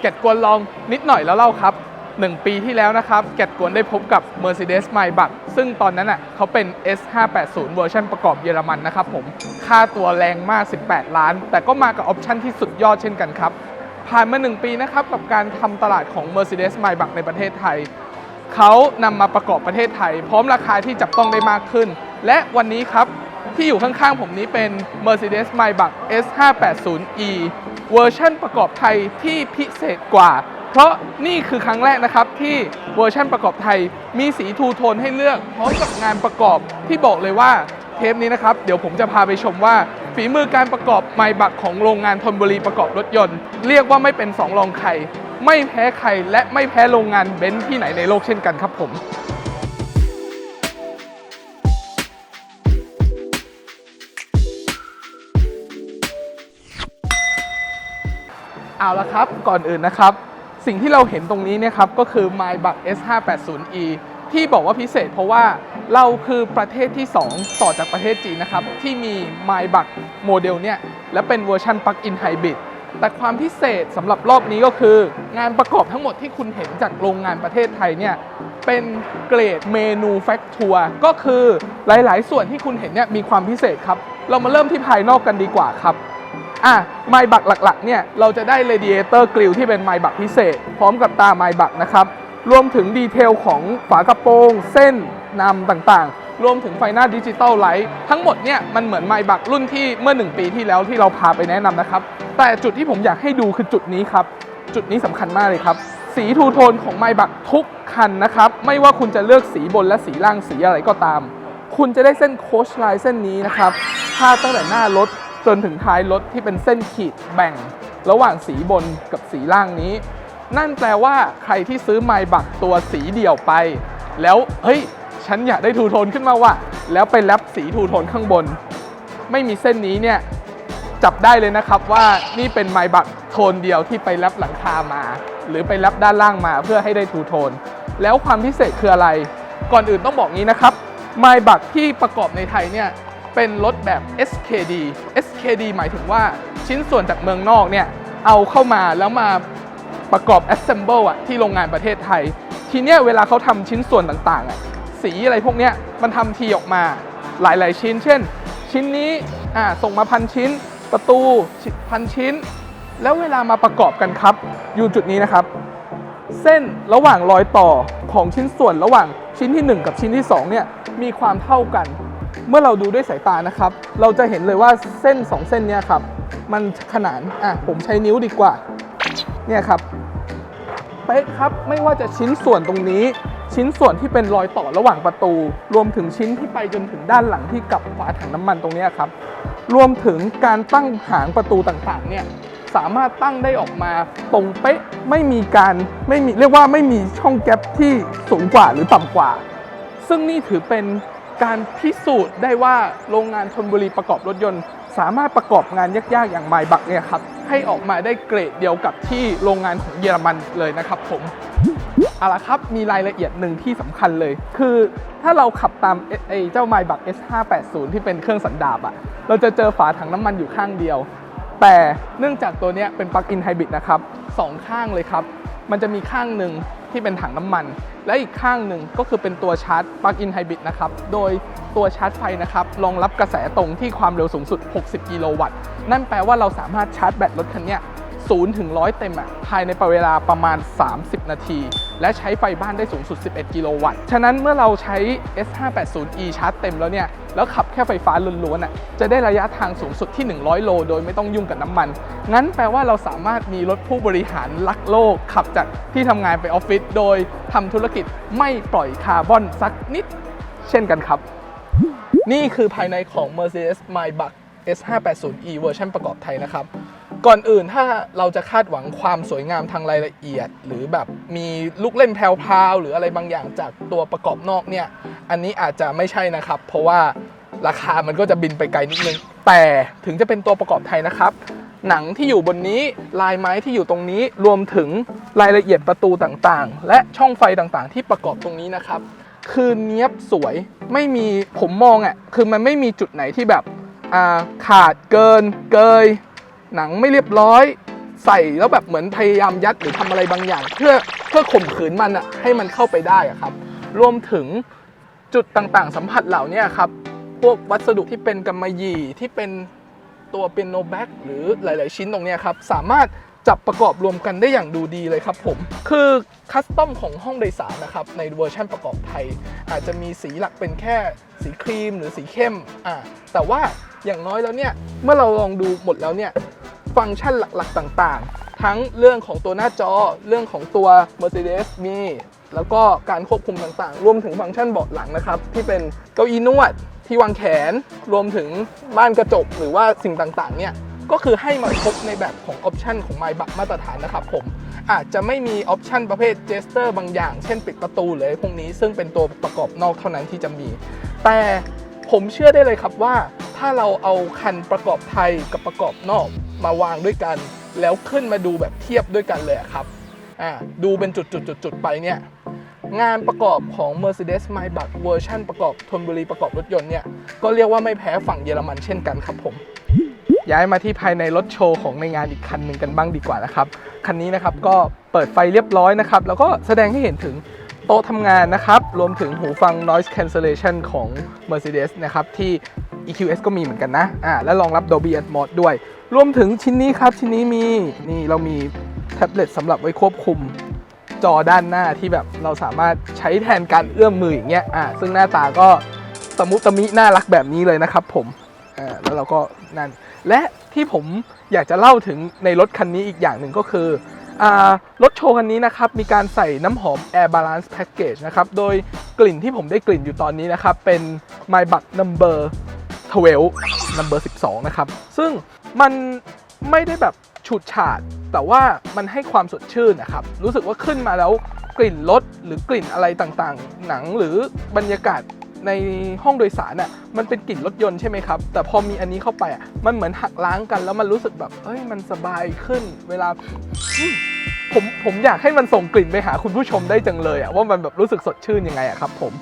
แกดกวนลองนิดหน่อยแล้วเล่าครับ 1 ปีที่แล้วนะครับแกดกวนได้พบกับ Mercedes Maybach ซึ่งตอนนั้นอะเขาเป็น S580 เวอร์ชันประกอบเยอรมันนะครับผม ค่าตัวแรงมาก 18 ล้าน แต่ก็มากับออปชั่นที่สุดยอดเช่นกันครับ ผ่านมา 1 ปีนะครับ กับการทำตลาดของ Mercedes Maybach ในประเทศไทย เขานำมาประกอบประเทศไทย พร้อมราคาที่จับต้องได้มากขึ้น และวันนี้ครับ ที่อยู่ข้างๆผมนี้เป็น Mercedes Maybach S580e เวอร์ชันประกอบไทยที่พิเศษกว่า เพราะนี่คือครั้งแรกนะครับที่เวอร์ชันประกอบไทยมีสีทูโทนให้เลือกพร้อมกับงานประกอบที่บอกเลยว่าเทปนี้นะครับ เดี๋ยวผมจะพาไปชมว่า ฝีมือการประกอบไมบักของโรงงานธนบุรีประกอบรถยนต์ เรียกว่าไม่เป็นสองรองใคร ไม่แพ้ใครและไม่แพ้โรงงานเบนซ์ที่ไหนในโลกเช่นกันครับผม เอาละครับ ก่อนอื่นนะครับ สิ่งที่เราเห็นตรงนี้เนี่ยครับก็คือ m y b u c S580e ที่บอกว่าพิเศษเพราะว่าเราคือประเทศที่ 2 ต่อจากประเทศจีนนะครับ ที่มี m y b u c โมเดลเนี่ย และเป็นเวอร์ชัน Plug-in Hybrid แต่ความพิเศษสำหรับรอบนี้ก็คือ งานประกอบทั้งหมดที่คุณเห็นจากโรงงานประเทศไทยเนี่ย เป็นเกรดเมนูแฟคทัวร์ก็คือหลาย ๆ ส่วนที่คุณเห็นเนี่ยมีความพิเศษครับ เรามาเริ่มที่ภายนอกกันดีกว่าครับ อะไมบักหลักๆเนี่ยเราจะได้ radiator grill ที่เป็นไมบักพิเศษ พร้อมกับตาไมบักนะครับรวมถึงดีเทลของฝากระโปรง เส้นนำต่างๆ รวมถึงไฟหน้าดิจิตอลไลท์ทั้งหมดเนี่ยมันเหมือนไมบักรุ่นที่เมื่อ 1 ปีที่แล้วที่เราพาไปแนะนำนะครับ แต่จุดที่ผมอยากให้ดูคือจุดนี้ครับ จุดนี้สำคัญมากเลยครับ สีทูโทนของไมบักทุกคันนะครับ ไม่ว่าคุณจะเลือกสีบนและสีล่างสีอะไรก็ตาม คุณจะได้เส้นโคชไลน์เส้นนี้นะครับพาตั้งแต่หน้ารถ จนถึงท้ายรถที่เป็นเส้นขีดแบ่ง ระหว่างสีบนกับสีล่างนี้ นั่นแปลว่าใครที่ซื้อไมบักตัวสีเดี่ยวไป แล้วเฮ้ยฉันอยากได้ทูโทนขึ้นมาว่ะแล้วไปแรปสีทูโทนข้างบน ไม่มีเส้นนี้เนี่ยจับได้เลยนะครับว่านี่เป็นไมบักโทนเดียวที่ไปแรปหลังคามา หรือไปแรปด้านล่างมาเพื่อให้ได้ทูโทนแล้วความพิเศษคืออะไร ก่อนอื่นต้องบอกงี้นะครับไมบักที่ประกอบในไทยเนี่ย เป็นรถแบบ SKD SKD หมายถึงว่าชิ้นส่วนจากเมืองนอกเนี่ยเอาเข้ามาแล้วมาประกอบ assemble อะที่โรงงานประเทศไทย ทีเนี้ยเวลาเขาทำชิ้นส่วนต่างๆอะสีอะไรพวกเนี้ยมันทำทีออกมาหลายๆชิ้น เช่น ชิ้นนี้อ่าส่งมาพันชิ้น ประตูพันชิ้น แล้วเวลามาประกอบกันครับ อยู่จุดนี้นะครับ เส้นระหว่างรอยต่อของชิ้นส่วนระหว่างชิ้นที่ 1 กับชิ้นที่2เนี่ยมีความเท่ากัน เมื่อเราดูด้วยสายตานะครับ เราจะเห็นเลยว่าเส้น 2 เส้นเนี่ยครับ มันขนานอะผมใช้นิ้วดีกว่า เนี่ยครับเป๊ะครับไม่ว่าจะชิ้นส่วนตรงนี้ ชิ้นส่วนที่เป็นรอยต่อระหว่างประตู รวมถึงชิ้นที่ไปจนถึงด้านหลังที่กับฝาถังน้ำมันตรงนี้ครับ รวมถึงการตั้งหางประตูต่างๆ เนี่ยสามารถตั้งได้ออกมาตรงเป๊ะไม่มีการไม่มีเรียกว่าไม่มีช่องแกลบที่สูงกว่าหรือต่ำกว่า ซึ่งนี่ถือเป็น การพิสูจน์ได้ว่าโรงงานชนบุรีประกอบรถยนต์ สามารถประกอบงานยากๆ อย่างไมบักเนี่ยครับให้ออกมาได้เกรดเดียวกับที่โรงงานของเยอรมันเลยนะครับผมเอาละครับมีรายละเอียดหนึ่งที่สำคัญเลย คือถ้าเราขับตามไอ้เจ้าไมบัก S580 ที่เป็นเครื่องสันดาบอะเราจะเจอฝาถังน้ำมันอยู่ข้างเดียว แต่เนื่องจากตัวนี้เป็นปลั๊กอินไฮบริดนะครับสองข้างเลยครับ มันจะมีข้างหนึ่งที่เป็นถังน้ำมัน และอีกข้างหนึ่งก็คือเป็นตัวชาร์จปลั๊กอินไฮบริดนะครับ โดยตัวชาร์จไฟนะครับรองรับกระแสตรงที่ความเร็วสูงสุด 60 กิโลวัตต์ นั่นแปลว่าเราสามารถชาร์จแบตรถคันนี้ 0ถึง100 เต็มอะภายในเวลาประมาณ 30 นาที และใช้ไฟบ้านได้สูงสุด 11 กิโลวัตต์ ฉะนั้นเมื่อเราใช้ S580e ชาร์จเต็มแล้วเนี่ย แล้วขับแค่ไฟฟ้าล้วนๆอะจะได้ระยะทางสูงสุดที่ 100 โล โดยไม่ต้องยุ่งกับน้ำมัน งั้นแปลว่าเราสามารถมีรถผู้บริหารลักโลก ขับจากที่ทำงานไปออฟฟิศโดยทำธุรกิจไม่ปล่อยคาร์บอนสักนิด เช่นกันครับ นี่คือภายในของ Mercedes Maybach S580e เวอร์ชันประกอบไทยนะครับ ก่อนอื่นถ้าเราจะคาดหวังความสวยงามทางรายละเอียด หรือแบบมีลูกเล่นแพรวๆหรืออะไรบางอย่างจากตัวประกอบนอกเนี่ย อันนี้อาจจะไม่ใช่นะครับ เพราะว่าราคามันก็จะบินไปไกลนิดนึง แต่ถึงจะเป็นตัวประกอบไทยนะครับ หนังที่อยู่บนนี้ลายไม้ที่อยู่ตรงนี้รวมถึงรายละเอียดประตูต่างๆ และช่องไฟต่างๆ ที่ประกอบตรงนี้นะครับ คือเนี้ยบสวยไม่มีผมมองอะคือมันไม่มีจุดไหนที่แบบขาดเกินเกย หนังไม่เรียบร้อย ใส่แล้วแบบเหมือนพยายามยัดหรือทำอะไรบางอย่าง เพื่อเพื่อข่มขืนมันอะให้มันเข้าไปได้อะครับ รวมถึงจุดต่างๆ สัมผัสเหล่านี้ครับ พวกวัสดุที่เป็นกำมะหยี่ที่เป็นตัวเป็นโนแบ็กหรือหลาย ๆ ชิ้นตรงนี้ครับ สามารถจับประกอบรวมกันได้อย่างดูดีเลยครับผม คือคัสตอมของห้องโดยสารนะครับ ในเวอร์ชันประกอบไทย อาจจะมีสีหลักเป็นแค่สีครีมหรือสีเข้มอ่าแต่ว่าอย่างน้อยแล้วเนี่ย เมื่อเราลองดูหมดแล้วเนี่ย ฟังก์ชันหลักๆ ต่างๆ ทั้งเรื่องของตัวหน้าจอ เรื่องของตัว Mercedes มีแล้วก็การควบคุมต่างๆ รวมถึงฟังก์ชันเบาะหลังนะครับ ที่เป็นเก้าอี้นวดที่วางแขน รวมถึงม่านกระจกหรือว่าสิ่งต่างๆ เนี่ยก็คือให้มาครบในแบบของออปชันของ m y b u c มาตรฐานนะครับผม อาจจะไม่มีออปชันประเภทเจสเตอร์บางอย่าง เช่นปิดประตูหรืออะไรพวกนี้ซึ่งเป็นตัวประกอบนอกเท่านั้นที่จะมี แต่ผมเชื่อได้เลยครับว่า ถ้าเราเอาคันประกอบไทยกับประกอบนอก มาวางด้วยกัน แล้วขึ้นมาดูแบบเทียบด้วยกันเลยครับอ่าดูเป็นจุดๆๆๆไปเนี่ยงานประกอบของ Mercedes Maybach เวอร์ชันประกอบทนบุรีประกอบรถยนต์เนี่ย ก็เรียกว่าไม่แพ้ฝั่งเยอรมันเช่นกันครับผม ย้ายมาที่ภายในรถโชว์ของในงานอีกคันหนึ่งกันบ้างดีกว่านะครับ คันนี้นะครับก็เปิดไฟเรียบร้อยนะครับ แล้วก็แสดงให้เห็นถึงโต๊ะทำงานนะครับ รวมถึงหูฟัง noise cancellation ของ Mercedes นะครับ ที่ EQS ก็มีเหมือนกันนะอ่าและรองรับ Dolby Atmos ด้วย รวมถึงชิ้นนี้ครับ ชิ้นนี้มีนี่เรามีแท็บเล็ตสำหรับไว้ควบคุมจอด้านหน้าที่แบบเราสามารถใช้แทนการเอื้อมมืออย่างเงี้ยอ่าซึ่งหน้าตาก็ตะมุตมิน่ารักแบบนี้เลยนะครับผมอ่าแล้วเราก็นั่น และที่ผมอยากจะเล่าถึงในรถคันนี้อีกอย่างหนึ่งก็คืออ่ารถโชว์คันนี้นะครับ มีการใส่น้ำหอม Air Balance Package นะครับ โดยกลิ่นที่ผมได้กลิ่นอยู่ตอนนี้นะครับ เป็น My b u c Number 12 Number 12 นะครับ ซึ่งมันไม่ได้แบบฉูดฉาด แต่ว่ามันให้ความสดชื่นนะครับ รู้สึกว่าขึ้นมาแล้วกลิ่นรถหรือกลิ่นอะไรต่างๆ หนังหรือบรรยากาศในห้องโดยสารน่ะมันเป็นกลิ่นรถยนต์ใช่ไหมครับ แต่พอมีอันนี้เข้าไปอะมันเหมือนหักล้างกันแล้วมันรู้สึกแบบเอ้ยมันสบายขึ้นเวลาผมผมอยากให้มันส่งกลิ่นไปหาคุณผู้ชมได้จังเลยอะว่ามันแบบรู้สึกสดชื่นยังไงอะครับผม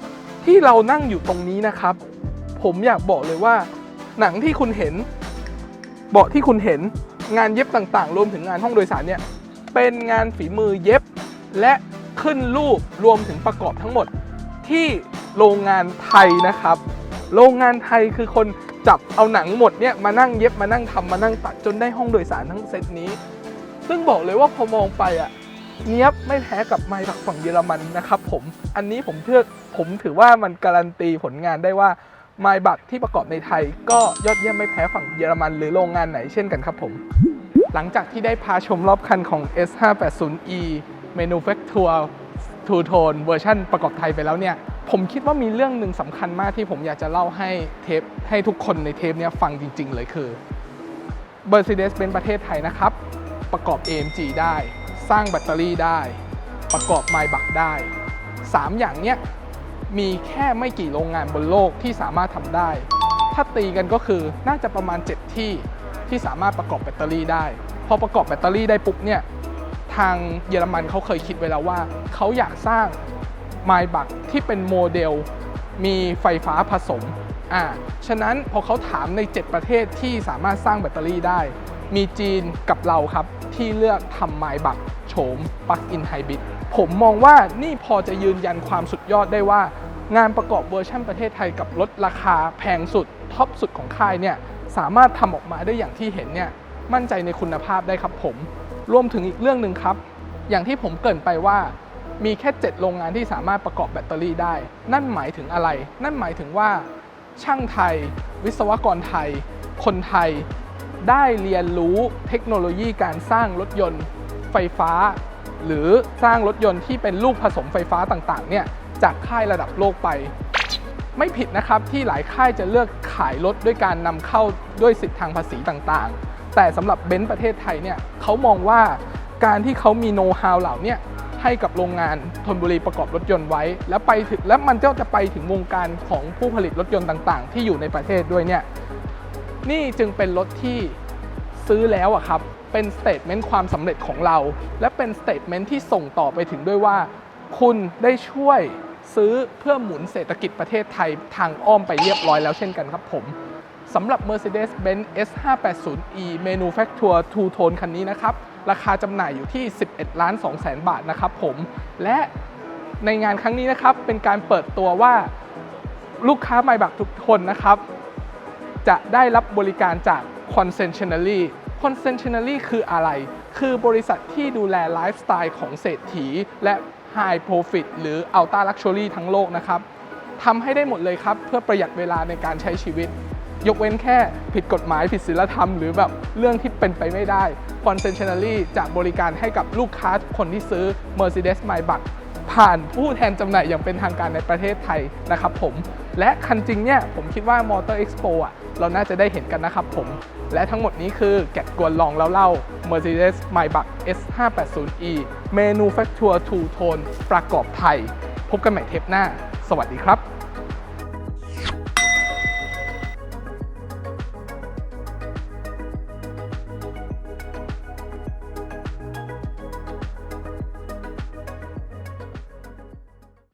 ที่เรานั่งอยู่ตรงนี้นะครับ ผมอยากบอกเลยว่า หนังที่คุณเห็น เบาะที่คุณเห็นงานเย็บต่างๆ รวมถึงงานห้องโดยสารเนี่ย เป็นงานฝีมือเย็บ และขึ้นรูปรวมถึงประกอบทั้งหมดที่โรงงานไทยนะครับ โรงงานไทยคือคนจับเอาหนังหมดเนี่ยมานั่งเย็บมานั่งทำมานั่งตัดจนได้ห้องโดยสารทั้งเซตนี้ ซึ่งบอกเลยว่าพอมองไปอะเนี้ยบไม่แพ้กับไมค์บักฝั่งเยอรมันนะครับผม อันนี้ผมเพื่อผมถือว่ามันการันตีผลงานได้ว่า ไมค์บักที่ประกอบในไทย ก็ยอดเยี่ยมไม่แพ้ฝั่งเยอรมันหรือโรงงานไหนเช่นกันครับผม หลังจากที่ได้พาชมรอบคันของ S580e Manufacture Two Tone เวอร์ชันประกอบไทยไปแล้วเนี่ย ผมคิดว่ามีเรื่องหนึ่งสำคัญมากที่ผมอยากจะเล่าให้เทปให้ทุกคนในเทปเนี้ยฟังจริง ๆ เลยคือ Mercedes-Benz ประเทศไทยนะครับ ประกอบ AMG ได้ สร้างแบตเตอรี่ได้ ประกอบไมบักได้ 3 อย่างเนี้ย มีแค่ไม่กี่โรงงานบนโลกที่สามารถทำได้ ถ้าตีกันก็คือน่าจะประมาณ 7 ที่ที่สามารถประกอบแบตเตอรี่ได้ พอประกอบแบตเตอรี่ได้ปุ๊บเนี่ยทางเยอรมันเขาเคยคิดไว้แล้วว่า เขาอยากสร้างไมบักที่เป็นโมเดล มีไฟฟ้าผสมอ่าฉะนั้นพอเขาถามใน 7 ประเทศที่สามารถสร้างแบตเตอรี่ได้ มีจีนกับเราครับ ที่เลือกทำไมบักโฉมปลักอินไฮบริดผมมองว่านี่พอจะยืนยันความสุดยอดได้ว่า งานประกอบเวอร์ชันประเทศไทยกับรถราคาแพงสุดท็อปสุดของค่ายเนี่ยสามารถทำออกมาได้อย่างที่เห็นเนี่ยมั่นใจในคุณภาพได้ครับผม รวมถึงอีกเรื่องหนึ่งครับ อย่างที่ผมเกรินไปว่า มีแค่ 7 โรงงานที่สามารถประกอบแบตเตอรี่ได้ นั่นหมายถึงอะไร นั่นหมายถึงว่า ช่างไทย วิศวกรไทย คนไทย ได้เรียนรู้เทคโนโลยีการสร้างรถยนต์ไฟฟ้า หรือสร้างรถยนต์ที่เป็นลูกผสมไฟฟ้าต่างๆเนี่ย จากค่ายระดับโลกไป ไม่ผิดนะครับที่หลายค่ายจะเลือกขายรถด้วยการนำเข้าด้วยสิทธิทางภาษีต่างๆ แต่สำหรับเบนซ์ประเทศไทยเนี่ยเขามองว่าการที่เขามีโน้ตฮาวเหล่านี้ให้กับโรงงานธนบุรีประกอบรถยนต์ไว้ แล้วไปถึงแล้วมันก็จะไปถึงวงการของผู้ผลิตรถยนต์ต่าง ๆ ที่อยู่ในประเทศด้วยเนี่ยนี่จึงเป็นรถที่ซื้อแล้วอะครับเป็นสเตทเมนต์ความสำเร็จของเรา และเป็นสเตทเมนต์ที่ส่งต่อไปถึงด้วยว่า คุณได้ช่วย ซื้อเพื่อหมุนเศรษฐกิจประเทศไทยทางอ้อมไปเรียบร้อยแล้วเช่นกันครับผมสำหรับ Mercedes-Benz S580e Manufacture Two Tone คันนี้นะครับ ราคาจำหน่ายอยู่ที่ 11 ล้าน2แสนบาทนะครับผม และในงานครั้งนี้นะครับ เป็นการเปิดตัวว่าลูกค้าไมบักทุกคนนะครับ จะได้รับบริการจาก consensualy Consensually คืออะไร คือบริษัทที่ดูแลไลฟ์สไตล์ของเศรษฐีและ High Profit หรือ Ultra Luxury ทั้งโลกนะครับทำให้ได้หมดเลยครับ เพื่อประหยัดเวลาในการใช้ชีวิต ยกเว้นแค่ผิดกฎหมายผิดศีลธรรม หรือแบบเรื่องที่เป็นไปไม่ได้ Consensually จะบริการให้กับลูกค้าทุกคนที่ซื้อ Mercedes Maybach ผ่านผู้แทนจำหน่ายอย่างเป็นทางการในประเทศไทยนะครับผม และคันจริงเนี่ยผมคิดว่า Motor Expo อะเราน่าจะได้เห็นกันนะครับผม และทั้งหมดนี้คือแกะกวนลองแล้วเล่า Mercedes Maybach S580e Manufacture Two Tone ประกอบไทย พบกันใหม่เทปหน้า สวัสดีครับ